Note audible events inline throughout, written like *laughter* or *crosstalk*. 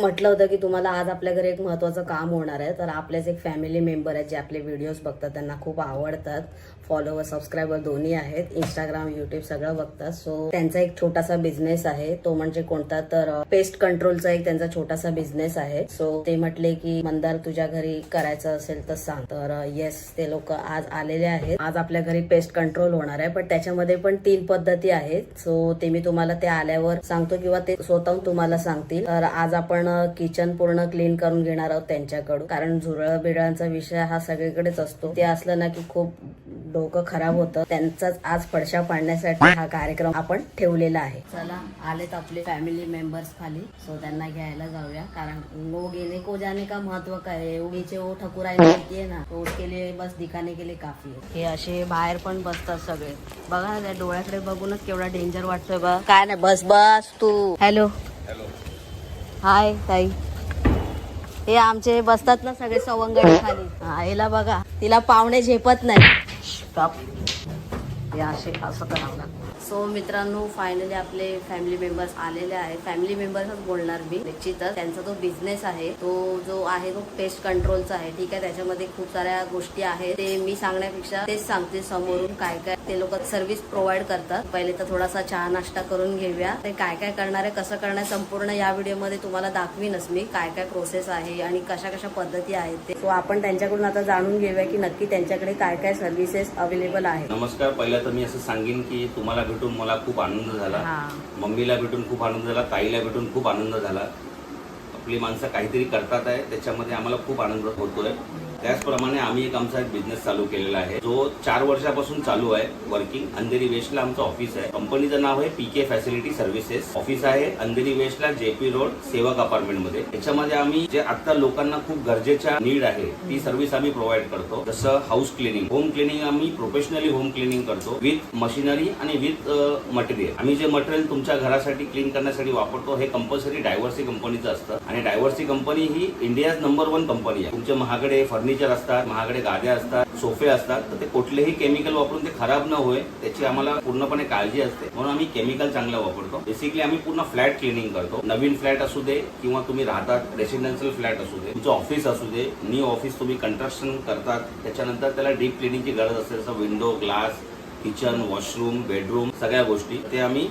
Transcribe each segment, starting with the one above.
म्हटलं होतं की तुम्हाला आज आपल्या घरी एक महत्वाचं काम होणार आहे. तर आपलेच एक फॅमिली मेंबर आहेत जे आपले व्हिडिओज बघतात. त्यांना खूप आवडतात. फॉलोवर सबस्क्रायबर दोन्ही आहेत. इंस्टाग्राम युट्यूब सगळं बघतात. सो त्यांचा एक छोटासा बिझनेस आहे. तो म्हणजे कोणता तर पेस्ट कंट्रोलचा एक त्यांचा छोटासा बिझनेस आहे. सो ते म्हटले की मंदार तुझ्या घरी करायचं असेल तर सांग. तर येस ते लोक आज आलेले आहेत. आज आपल्या घरी पेस्ट कंट्रोल होणार आहे. पण त्याच्यामध्ये पण तीन पद्धती आहेत. सो ते मी तुम्हाला ते आल्यावर सांगतो किंवा ते स्वतःहून तुम्हाला सांगतील. तर आज आपण किचन पूर्ण क्लीन करून घेणार आहोत त्यांच्याकडून. कारण झुरळ बिरळांचा विषय हा सगळीकडेच असतो. ते असलं ना की खूप डोकं खराब होतं. त्यांचाच आज पडशा पाडण्यासाठी हा कार्यक्रम आपण ठेवलेला आहे. चला आलेत आपले फॅमिली मेंबर्स खाली. सो त्यांना घ्यायला जाऊया. कारण नो गेले को जाने का महत्त्व काय आहे? उगीचे ओ ठकुराय माहितीये ना. तो केले बस दिखाने केले काफी हे असे बाहेर पण बसतात सगळे. बघा ना त्या डोळ्याकडे बघूनच केवढा डेंजर वाटतोय बघ. काय नाही बस बस तू. हॅलो हाय ताई. हे आमचे बसतात ना सगळे सवंगडी खाली. हा हिला बघा. तिला पाहुणे झेपत नाही. असे असं करावं लागतं. सो मित्रांनो फायनली आपले फॅमिली मेंबर्स आलेले आहेत. फॅमिली मेंबर्सच बोलणार मी. निश्चितच त्यांचा जो बिझनेस आहे. तो जो आहे तो पेस्ट कंट्रोलचा आहे. ठीक आहे? त्याच्यामध्ये खूप साऱ्या गोष्टी आहेत. ते मी सांगण्यापेक्षा तेच सांगते समोरून काय काय ते लोक सर्व्हिस प्रोव्हाइड करतात. पहिले तर थोडासा चहा नाश्ता करून घेऊया. ते काय काय करणार आहे कसं करणार संपूर्ण या व्हिडिओमध्ये तुम्हाला दाखवीनच मी. काय काय प्रोसेस आहे आणि कशा कशा पद्धती आहेत ते. सो आपण त्यांच्याकडून आता जाणून घेऊया की नक्की त्यांच्याकडे काय काय सर्व्हिसेस अवेलेबल आहेत. नमस्कार. पहिला तर मी असं सांगेन की तुम्हाला भेटून मला खूप आनंद झाला. मम्मीला भेटून खूप आनंद झाला ताईला भेटून खूप आनंद झाला. आपली माणसं काहीतरी करतात आहे त्याच्यामध्ये आम्हाला खूप आनंद होतोय. त्याचप्रमाणे आम्ही एक आमचा एक बिझनेस चालू केलेला आहे. जो चार वर्षापासून चालू आहे वर्किंग अंधेरी वेस्टला आमचं ऑफिस आहे. कंपनीचं नाव आहे पीके फॅसिलिटी सर्व्हिसेस ऑफिस आहे अंधेरी वेस्टला जेपी रोड सेवक अपार्टमेंटमध्ये. त्याच्यामध्ये आम्ही जे आता लोकांना खूप गरजेच्या नीड आहे ती सर्व्हिस आम्ही प्रोव्हाइड करतो. जसं हाऊस क्लिनिंग होम क्लिनिंग आम्ही प्रोफेशनली होम क्लिनिंग करतो विथ मशिनरी आणि विथ मटेरियल आम्ही जे मटेरियल तुमच्या घरासाठी क्लीन करण्यासाठी वापरतो हे कंपल्सरी डायव्हर्सी कंपनीचं असतं. आणि डायव्हर्सी कंपनी ही इंडियाज नंबर वन कंपनी आहे. तुमच्या महागडे फर्निचर फर्निचर असतात महागडे गाद्या असतात सोफे असतात तर ते कुठलेही केमिकल वापरून ते खराब न होय त्याची आम्हाला पूर्णपणे काळजी असते. म्हणून आम्ही केमिकल चांगलं वापरतो. बेसिकली आम्ही पूर्ण फ्लॅट क्लिनिंग करतो. नवीन फ्लॅट असू दे किंवा तुम्ही राहतात रेसिडेन्शियल फ्लॅट असू दे तुमचं ऑफिस असू दे न्यू ऑफिस तुम्ही कंस्ट्रक्शन करतात त्याच्यानंतर त्याला डीप क्लिनिंगची गरज असते जसं window glass kitchen washroom bedroom सगळ्या गोष्टी ते आम्ही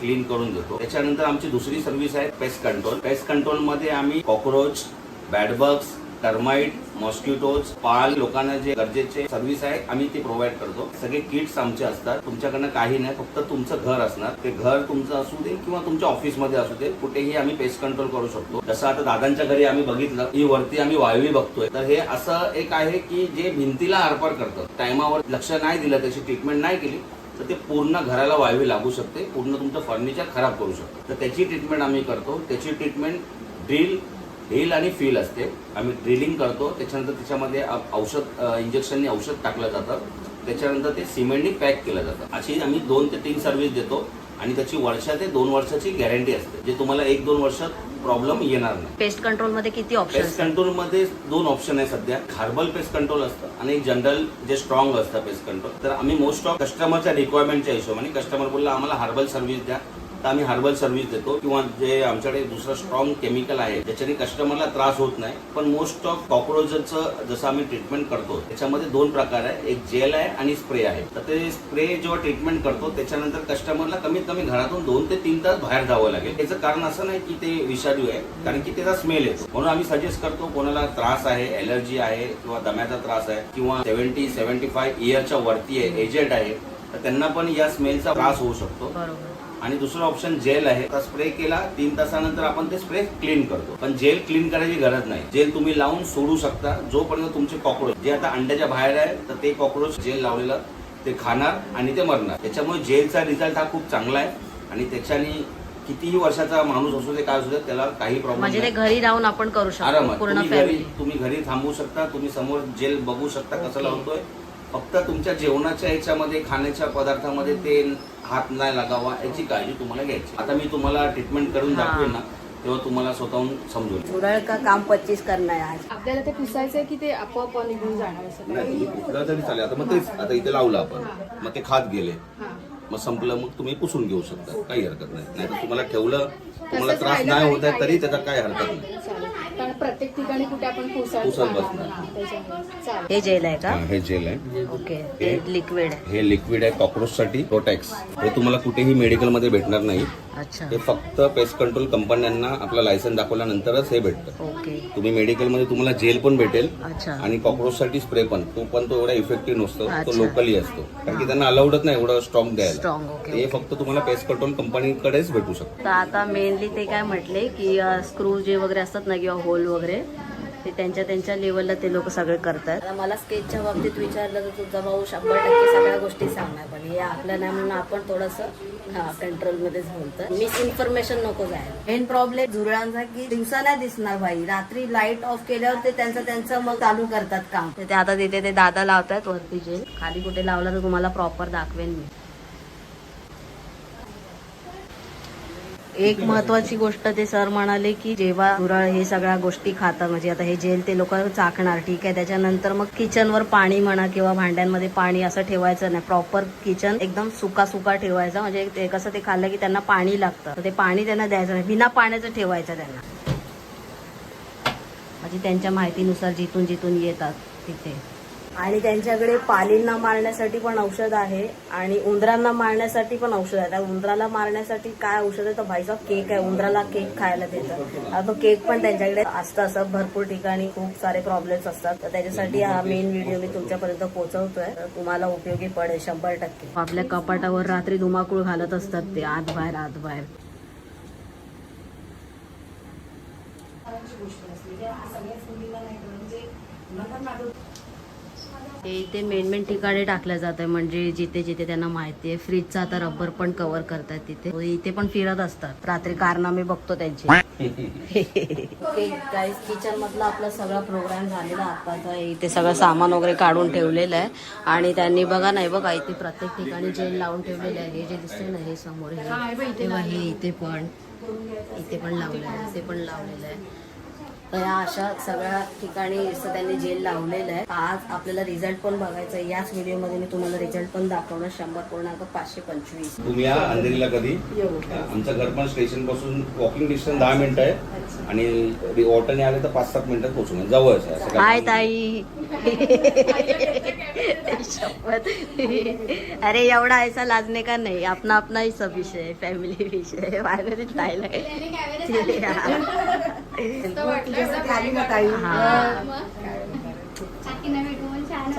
क्लीन करून देतो. त्याच्यानंतर आमची दुसरी सर्व्हिस आहे पेस्ट कंट्रोल पेस्ट कंट्रोलमध्ये आम्ही कॉक्रोच बॅडबग्स टर्माइट मॉस्किटोज पाल लोकांना जे गरजेचे सर्व्हिस आहे आम्ही ते प्रोव्हाइड करतो. सगळे किट्स आमचे असतात. तुमच्याकडनं काही नाही फक्त तुमचं घर असणार. ते घर तुमचं असू दे किंवा तुमच्या ऑफिसमध्ये असू दे कुठेही आम्ही पेस्ट कंट्रोल करू शकतो. जसं आता दादांच्या घरी आम्ही बघितलं ही वरती आम्ही वायवी बघतोय. तर हे असं एक आहे की जे भिंतीला आरपार करतं. टायमावर लक्ष नाही दिलं त्याची ट्रीटमेंट नाही केली तर ते पूर्ण घराला वायवी लागू शकते. पूर्ण तुमचं फर्निचर खराब करू शकतं. तर त्याची ट्रीटमेंट आम्ही करतो. त्याची ट्रीटमेंट ड्रिल ड्रिल आणि फील असते. आम्ही ड्रिलिंग करतो. त्याच्यानंतर त्याच्यामध्ये औषध इंजेक्शनने औषध टाकलं जातं. त्याच्यानंतर ते सिमेंटनी पॅक केलं जातं. अशी आम्ही दोन ते तीन सर्व्हिस देतो. आणि त्याची वर्षा ते दोन वर्षाची गॅरंटी असते. जे तुम्हाला एक दोन वर्षात प्रॉब्लेम येणार नाही. पेस्ट कंट्रोलमध्ये किती ऑप्शन पेस्ट कंट्रोलमध्ये दोन ऑप्शन आहे सध्या. हार्बल पेस्ट कंट्रोल असतं आणि जनरल जे स्ट्रॉंग असतं पेस्ट कंट्रोल तर आम्ही मोस्ट ऑफ कस्टमरच्या रिक्वायरमेंटच्या हिशोबाने कस्टमर बोलला आम्हाला हार्बल सर्व्हिस द्या. तर आम्ही हर्बल सर्व्हिस देतो किंवा जे आमच्याकडे दुसरं स्ट्रॉंग केमिकल आहे ज्याच्याने कस्टमरला त्रास होत नाही पण मोस्ट ऑफ कॉक्रोचचं जसं आम्ही ट्रीटमेंट करतो त्याच्यामध्ये दोन प्रकार आहे. एक जेल आहे आणि स्प्रे आहे. तर ते स्प्रे जेव्हा ट्रीटमेंट करतो त्याच्यानंतर कस्टमरला कमीत कमी घरातून दोन ते तीन तास बाहेर जावं लागेल. त्याचं कारण असं नाही की ते विषारी आहे कारण की त्याचा स्मेल येतो. म्हणून आम्ही सजेस्ट करतो कोणाला त्रास आहे एलर्जी आहे किंवा दम्याचा त्रास आहे किंवा सेव्हन्टी सेव्हन्टी फाय इयरच्या वरती आहे एजेड आहे तर त्यांना पण या स्मेलचा त्रास होऊ शकतो. आणि दुसरं ऑप्शन जेल आहे. तर स्प्रे केला तीन तासानंतर आपण ते स्प्रे क्लीन करतो. पण जेल क्लीन करायची गरज नाही. जेल तुम्ही लावून सोडू शकता. जोपर्यंत तुमचे कॉक्रोच जे आता अंड्याच्या बाहेर आहे तर ते कॉक्रोच जेल लावलेलं ते खाणार आणि ते मरणार. त्याच्यामुळे जेलचा रिझल्ट हा खूप चांगला आहे. आणि त्याच्याने कितीही वर्षाचा माणूस असू दे काय असू दे त्याला काही प्रॉब्लेम म्हणजे ते घरी राहून आपण करू शकतो पूर्ण तुम्ही घरी थांबू शकता तुम्ही समोर जेल बघू शकता कसं. लावतोय. फक्त तुमच्या जेवणाच्या ह्याच्यामध्ये खाण्याच्या पदार्थामध्ये तेल हात नाही लागावा याची काळजी तुम्हाला घ्यायची. आता मी तुम्हाला ट्रीटमेंट करून हा. दाखवेन ना तेव्हा तुम्हाला स्वतःहून समजून का काम पच्चीस करना है आज? आपल्याला ते पुसायचंय की ते आपोआप निघून जाणार असं नाही काही तुम्ही पुसला तरी चालेल. आता मग तेच आता इथे लावलं आपण. मग ते खात गेले. हा. मग संपलं मग तुम्ही पुसून घेऊ शकता. काही हरकत नाही. नाहीतर तुम्हाला ठेवलं तुम्हाला त्रास नाही होत आहे तरी त्याचा काही हरकत नाही. प्रत्येक ठिकाणी कुठे आपण बसणार. हा, त्याच्यामुळे चालेल. हे जेल आहे का? हा, हे जेल आहे. ओके. हे लिक्विड आहे. हे लिक्विड आहे कॉक्रोच साठी प्रोटेक्स हे तुम्हाला कुठेही मेडिकलमध्ये भेटणार नाही. अच्छा. हे फक्त पेस्ट कंट्रोल कंपन्यांना आपला लायसन दाखवल्यानंतरच हे भेटतं. ओके. तुम्ही मेडिकलमध्ये तुम्हाला जेल पण भेटेल अच्छा. आणि कॉक्रोच साठी स्प्रे पण. तो पण तो एवढा इफेक्टिव्ह नसतो तो अच्छा. लोकली असतो. कारण की त्यांना अलाउडच नाही एवढं स्ट्रॉंग द्यायला. स्ट्रॉंग ओके ते फक्त तुम्हाला पेस्ट कंट्रोल कंपनीकडेच भेटू शकतं. तर आता मेनली ते काय म्हटले की स्क्रू जे वगैरे असतात ना किंवा होल वगैरे ते त्यांच्या त्यांच्या लेवलला ते लोक सगळे करतात. मला स्केचच्या बाबतीत विचारलं तर तुझा भाऊ शंभर टक्के सगळ्या गोष्टी सांगणार पण हे आपलं नाही म्हणून आपण थोडंसं हा कंट्रोलमध्येच बोलतो मिस इन्फॉर्मेशन नको जायला. मेन प्रॉब्लेम झुरळांचा की दिवसा नाही दिसणार भाई रात्री लाइट ऑफ केल्यावर ते त्यांचं त्यांचं मग चालू करतात काम. ते आता तिथे ते दादा लावतात वरती जे खाली कुठे लावला तर तुम्हाला प्रॉपर दाखवेन मी. एक महत्वाची गोष्ट ते सर म्हणाले की जेव्हा गुराळ हे सगळ्या गोष्टी खातात. म्हणजे आता हे जेल ते लोक चाकणार ठीक आहे. त्याच्यानंतर मग किचनवर पाणी म्हणा किंवा भांड्यांमध्ये पाणी असं ठेवायचं नाही. प्रॉपर किचन एकदम सुका सुका ठेवायचं. म्हणजे ते कसं ते खाल्लं की त्यांना पाणी लागतं. ते पाणी त्यांना द्यायचं नाही. बिना पाण्याचं ठेवायचं त्यांना. म्हणजे त्यांच्या माहितीनुसार जिथून जिथून येतात तिथे. आणि त्यांच्याकडे पालींना मारण्यासाठी पण औषध आहे आणि उंदरांना मारण्यासाठी पण औषध आहे. त्या उंदराला मारण्यासाठी काय औषध आहे? तर भाईचा केक आहे. उंदराला केक खायला देतात. आता तो केक पण त्यांच्याकडे असतं असं. भरपूर ठिकाणी खूप सारे प्रॉब्लेम्स असतात. तर त्याच्यासाठी हा मेन व्हिडिओ मी तुमच्यापर्यंत पोहोचवतोय. तुम्हाला उपयोगी पडेल. शंभर टक्के. आपल्या कपाटावर रात्री धुमाकूळ घालत असतात ते. आत बाहेर आत बाहेर. हे इथे मेन मेन ठिकाणी टाकलं जात आहे म्हणजे जिथे जिथे त्यांना माहिती आहे. फ्रीजचा आता रबर पण कव्हर करतात तिथे. इथे पण फिरत असतात. रात्री कारनामे बघतो त्यांचे. ओके गाईस किचन मधला आपला सगळा प्रोग्राम झालेला आताचा. इथे सगळं सामान वगैरे काढून ठेवलेलं आहे. आणि त्यांनी बघा नाही बघा इथे प्रत्येक ठिकाणी जेल लावून ठेवलेलं आहे. हे जे दिसते ना हे समोर हे. हे इथे पण इथे पण लावलेलं आहे. इथे पण लावलेलं आहे. तर या अशा सगळ्या ठिकाणी त्यांनी जेल लावलेलं आहे. आज आपल्याला रिझल्ट पण बघायचा आहे. याच व्हिडिओमध्ये मी तुम्हाला रिझल्ट पण दाखवणार. शंभर पूर्णांक पाचशे पंचवीस. तुम्ही या अंधेरीला कधी? आमचं घर पण स्टेशनपासून वॉकिंग डिस्टन्स दहा मिनिटं आहे. आणि ऑटोने आले तर पाच सात मिनिटात पोहोचून जवळच आहे असं हाय काही ताई. शपथ. अरे एवढा ऐसा लाजने का नाही? अपना अपना ही सब विषय फॅमिली विषय *laughs* *laughs* हा. भेटून छान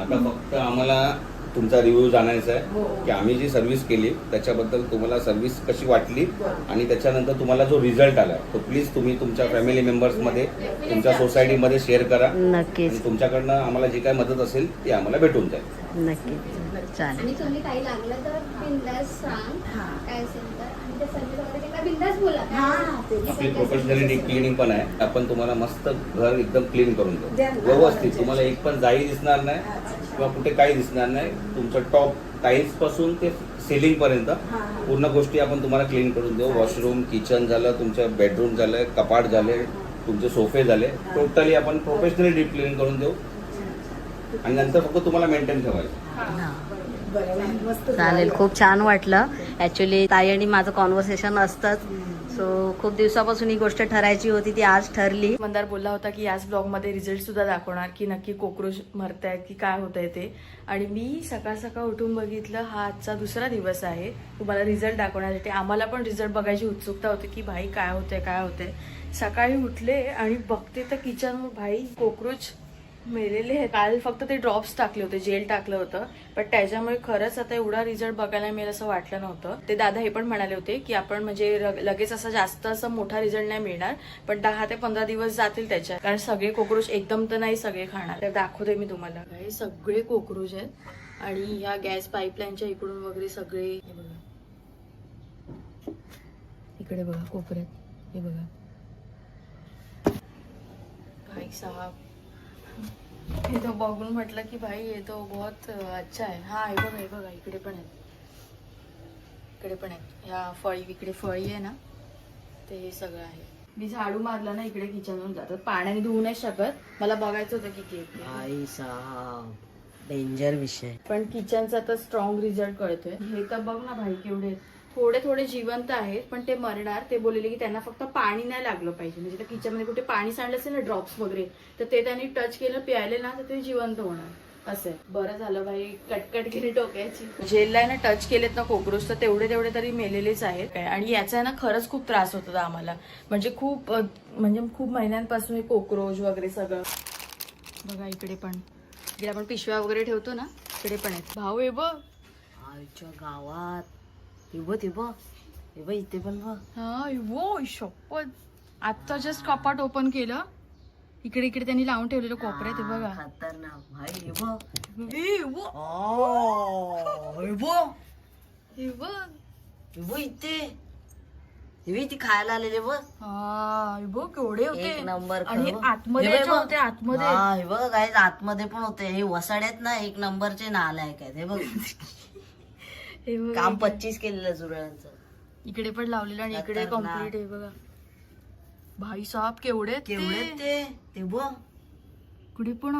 आता फक्त आम्हाला तुमचा रिव्ह्यू जाणायचा आहे. की आम्ही जी सर्व्हिस केली त्याच्याबद्दल तुम्हाला सर्व्हिस कशी वाटली आणि त्याच्यानंतर तुम्हाला जो रिझल्ट आला तो प्लीज तुम्ही तुमच्या फॅमिली मेंबर्समध्ये तुमच्या सोसायटीमध्ये शेअर करा. नक्कीच. तुमच्याकडनं आम्हाला जी काय मदत असेल ती आम्हाला भेटून जाईल. नक्कीच. चालेल. आणि तुम्ही काही लागलं तर बिंदास सांग. काय असेल तर. आणि ते सर्विस वगैरे तिला बिंदास बोला. आपली प्रोफेशनली क्लिनिंग पण आहे. आपण तुम्हाला मस्त घर एकदम क्लीन करून देऊ. व्यवस्थित. तुम्हाला एक पण जाई दिसणार नाही. किंवा कुठे काही दिसणार नाही. तुमचं टॉप टाईल्सपासून ते सिलिंग पर्यंत पूर्ण गोष्टी आपण तुम्हाला क्लीन करून देऊ. वॉशरूम किचन झालं तुमचं बेडरूम झालं कपाट झाले तुमचे सोफे झाले. टोटली आपण प्रोफेशनली डीप क्लीन करून देऊ. आणि नंतर फक्त तुम्हाला मेंटेन ठेवायचं. चालेल. खूप छान वाटलं. ऍक्च्युली ताई आणि माझं कॉन्व्हर्सेशन असतंच. सो खूप दिवसापासून ही गोष्ट ठरायची होती ती आज ठरली. मंदार बोलला होता की याच ब्लॉगमध्ये रिझल्ट सुद्धा दाखवणार की नक्की कोक्रोच मरतायत की काय होतंय ते. आणि मी सकाळ सकाळ उठून बघितलं हा आजचा दुसरा दिवस आहे. तुम्हाला रिझल्ट दाखवण्यासाठी आम्हाला पण रिझल्ट बघायची उत्सुकता होती की भाई काय होतंय काय होतंय. सकाळी उठले आणि बघते तर किचन भाई कोक्रोच मेलेले आहेत. काल फक्त ते ड्रॉप्स टाकले होते जेल टाकलं होतं. पण त्याच्यामुळे खरंच आता एवढा रिझल्ट बघायला मिळेल असं वाटलं नव्हतं. ते दादा हे पण म्हणाले होते की आपण म्हणजे लगेच असा जास्त असा मोठा रिझल्ट नाही मिळणार पण दहा ते पंधरा दिवस जातील त्याच्या कारण सगळे कोक्रोच एकदम तर नाही सगळे खाणार. तर दाखवते मी तुम्हाला. हे सगळे कोक्रोच आहेत आणि ह्या गॅस पाईपलाईनच्या इकडून वगैरे सगळे हे बघा. इकडे बघा कोपऱ्यात. हे बघा. काही साहब. हे तो बघून म्हटलं की भाई हे तो बहुत अच्छा आहे. हा हे बघा हे बघा इकडे पण आहे. इकडे पण आहे. ह्या फळी इकडे फळी आहे ना ते हे सगळं आहे. मी झाडू मारला ना इकडे किचनवरून जातात पाण्याने धुवू नाही शकत. मला बघायचं होतं आहेत ते. आई साहब डेंजर विषय. पण किचनचा तर स्ट्रॉंग रिझल्ट कळतोय. हे तर बघ ना भाई केवढे थोडे थोडे जिवंत आहेत पण ते मरणार. ते बोलले की त्यांना फक्त पाणी नाही लागलं पाहिजे. म्हणजे किचनमध्ये कुठे पाणी सांडलं असेल ना ड्रॉप्स वगैरे तर ते त्यांनी टच केलं प्यायले ना तर ते जिवंत होणार. असं. आहे. बरं झालं भाई कटकट केली डोक्याची. जेलला आहे ना टच केलेत ना कोक्रोच तर तेवढे तेवढे तरी मेलेलेच आहेत. काय? आणि याचा आहे ना खरंच खूप त्रास होत होता आम्हाला. म्हणजे खूप म्हणजे खूप महिन्यांपासून हे कोक्रोच वगैरे सगळं. बघा इकडे पण. इकडे आपण पिशव्या वगैरे ठेवतो ना इकडे पण आहेत. भाऊ आहे बघ. गावात. हे बघ ते बघ हे बघ इथे पण बघ हा वो शपथ आत्ता जस्ट कपाट ओपन केलं इकडे इकडे त्यांनी लावून ठेवलेलं कोपऱ्यात हे बघा खतरनाक भाई हे बघ ए, वो. ओ, हे बघ हे बघ हे बघ इथे हे बघ, ती खायला आलेले बघ हा हे बघ केवढे होते एक नंबर आणि खरं. आतमध्ये हे बघ, याच्या बघ. होते आतमध्ये हा, हे बघ काय आतमध्ये पण होते हे वसाड्यात ना एक नंबरचे नालायक आहेत हे बघ हे बघ काम पच्चीस केलेलं जुळ्यांचं इकडे पण लावलेलं आणि इकडे खतरनाक. कंप्लीट आहे बघा. भाई साहेब केवढे. केवढे ते? ते? बघ. इकडे पण